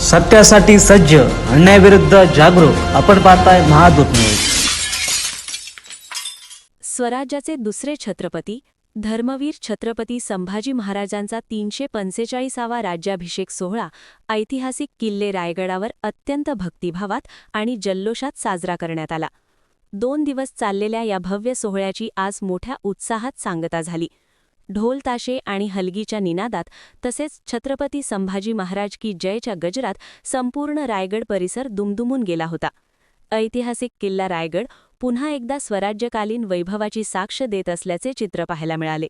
सत्यासाठी सज्ज अन्यायाविरुद्ध जागरूक आपण पाहताय महादूत न्यूज. स्वराज्याचे दुसरे छत्रपती धर्मवीर छत्रपती संभाजी महाराजांचा तीनशे पंचेचाळीसावा राज्याभिषेक सोहळा ऐतिहासिक किल्ले रायगडावर अत्यंत भक्तिभावात आणि जल्लोषात साजरा करण्यात आला. दोन दिवस चाललेल्या या भव्य सोहळ्याची आज मोठ्या उत्साहात सांगता झाली. ढोल ताशे आणि हलगीच्या निनादात तसेच छत्रपती संभाजी महाराज की जयच्या गजरात संपूर्ण रायगड परिसर दुमदुमून गेला होता. ऐतिहासिक किल्ला रायगड पुन्हा एकदा स्वराज्यकालीन वैभवाची साक्ष देत असल्याचे चित्र पाहायला मिळाले.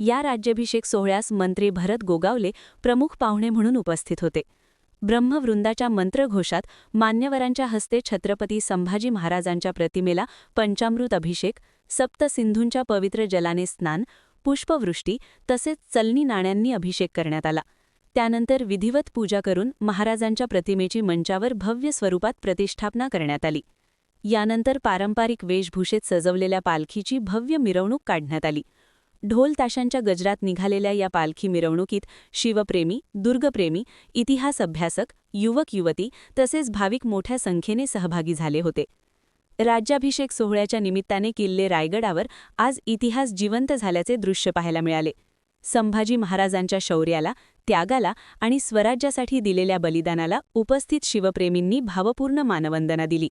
या राज्याभिषेक सोहळ्यास मंत्री भरत गोगावले प्रमुख पाहुणे म्हणून उपस्थित होते. ब्रह्मवृंदाच्या मंत्रघोषात मान्यवरांच्या हस्ते छत्रपती संभाजी महाराजांच्या प्रतिमेला पंचामृत अभिषेक सप्तसिंधूंच्या पवित्र जलाने स्नान पुष्पवृष्टी तसेच चलनी नाण्यांनी अभिषेक करण्यात आला. त्यानंतर विधिवत पूजा करून महाराजांच्या प्रतिमेची मंचावर भव्य स्वरूपात प्रतिष्ठापना करण्यात आली. यानंतर पारंपरिक वेशभूषेत सजवलेल्या पालखीची भव्य मिरवणूक काढण्यात आली. ढोल ताशांच्या गजरात निघालेल्या या पालखी मिरवणुकीत शिवप्रेमी दुर्गप्रेमी इतिहास अभ्यासक युवक युवती तसेच भाविक मोठ्या संख्येने सहभागी झाले होते. राज्याभिषेक सोहळ्याच्या निमित्ताने किल्ले रायगडावर आज इतिहास जिवंत झाल्याचे दृश्य पाहायला मिळाले. संभाजी महाराजांच्या शौर्याला त्यागाला आणि स्वराज्यासाठी दिलेल्या बलिदानाला उपस्थित शिवप्रेमींनी भावपूर्ण मानवंदना दिली.